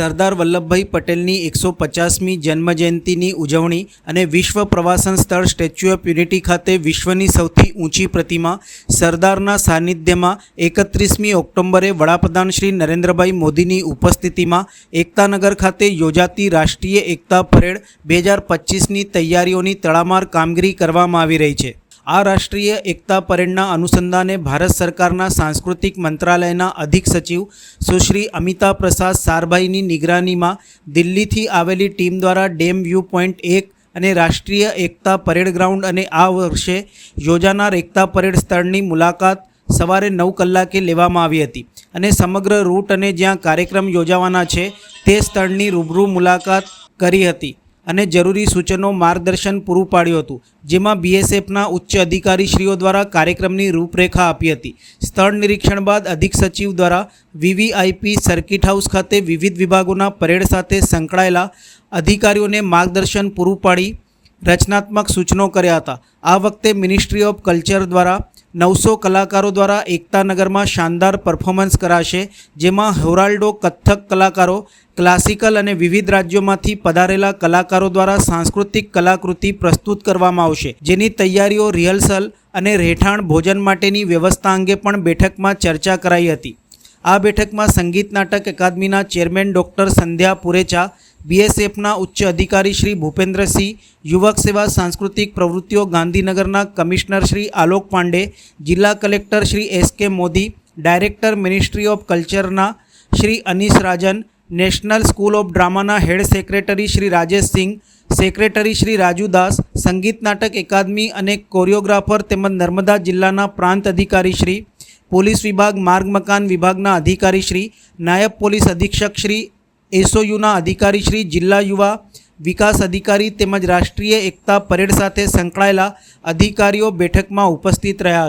સરદાર વલ્લભભાઈ પટેલની એકસો પચાસમી જન્મજયંતિની ઉજવણી અને વિશ્વ પ્રવાસન સ્થળ સ્ટેચ્યુ ઓફ યુનિટી ખાતે વિશ્વની સૌથી ઊંચી પ્રતિમા સરદારના સાનિધ્યમાં એકત્રીસમી ઓક્ટોબરે વડાપ્રધાન શ્રી નરેન્દ્રભાઈ મોદીની ઉપસ્થિતિમાં એકતાનગર ખાતે યોજાતી રાષ્ટ્રીય એકતા પરેડ બે હજાર પચીસની તૈયારીઓની તડામાર કામગીરી કરવામાં આવી રહી છે. આ રાષ્ટ્રીય એકતા પરેડના અનુસંધાને ભારત સરકારના સાંસ્કૃતિક મંત્રાલયના અધિક સચિવ સુશ્રી અમિતા પ્રસાદ સારભાઈની નિગરાનીમાં દિલ્હીથી આવેલી ટીમ દ્વારા ડેમ વ્યૂ પોઈન્ટ એક અને રાષ્ટ્રીય એકતા પરેડ ગ્રાઉન્ડ અને આ વર્ષે યોજાનાર એકતા પરેડ સ્થળની મુલાકાત સવારે નવ કલાકે લેવામાં આવી હતી અને સમગ્ર રૂટ અને જ્યાં કાર્યક્રમ યોજાવાના છે તે સ્થળની રૂબરૂ મુલાકાત કરી હતી. અને જરૂરી સૂચનો માર્ગદર્શન પૂરું પાડ્યું હતું, જેમાં બીએસએફના ઉચ્ચ અધિકારીશ્રીઓ દ્વારા કાર્યક્રમની રૂપરેખા આપી હતી. સ્થળ નિરીક્ષણ બાદ અધિક સચિવ દ્વારા વીવીઆઈપી સર્કિટ હાઉસ ખાતે વિવિધ વિભાગોના પરેડ સાથે સંકળાયેલા અધિકારીઓને માર્ગદર્શન પૂરું પાડી રચનાત્મક સૂચનો કર્યા હતા. આ વખતે મિનિસ્ટ્રી ઓફ કલ્ચર દ્વારા નવસો કલાકારો દ્વારા એકતાનગરમાં શાનદાર પરફોર્મન્સ કરાશે, જેમાં હોરાલ્ડો કથક કલાકારો ક્લાસિકલ અને વિવિધ રાજ્યોમાંથી પધારેલા કલાકારો દ્વારા સાંસ્કૃતિક કલાકૃતિ પ્રસ્તુત કરવામાં આવશે. જેની તૈયારીઓ રિહર્સલ અને રહેઠાણ ભોજન માટેની વ્યવસ્થા અંગે પણ બેઠકમાં ચર્ચા કરાઈ હતી. આ બેઠકમાં સંગીત નાટક અકાદમીના ચેરમેન ડૉક્ટર સંધ્યા પુરેચા બીએસએફના ઉચ્ચ અધિકારી શ્રી ભૂપેન્દ્રસિંહ, યુવક સેવા સાંસ્કૃતિક પ્રવૃત્તિઓ ગાંધીનગરના કમિશનર શ્રી આલોક પાંડે, જિલ્લા collector Shri S K Modi, director ministry of કલ્ચરના Shri Anees Rajan, national school of ડ્રામાના head secretary Shri Rajesh Singh, secretary Shri Raju Das, Sangeet Natak Akademi અને કોરિયોગ્રાફર તેમજ નર્મદા જિલ્લાના પ્રાંત અધિકારી શ્રી, પોલીસ વિભાગ માર્ગ મકાન વિભાગના અધિકારી શ્રી, નાયબ પોલીસ અધિક્ષક શ્રી એસઓયુના અધિકારી શ્રી જિલ્લા યુવા વિકાસ અધિકારી તેમજ રાષ્ટ્રીય એકતા પરેડ સાથે સંકળાયેલા અધિકારીઓ બેઠકમાં ઉપસ્થિત રહ્યા હતા.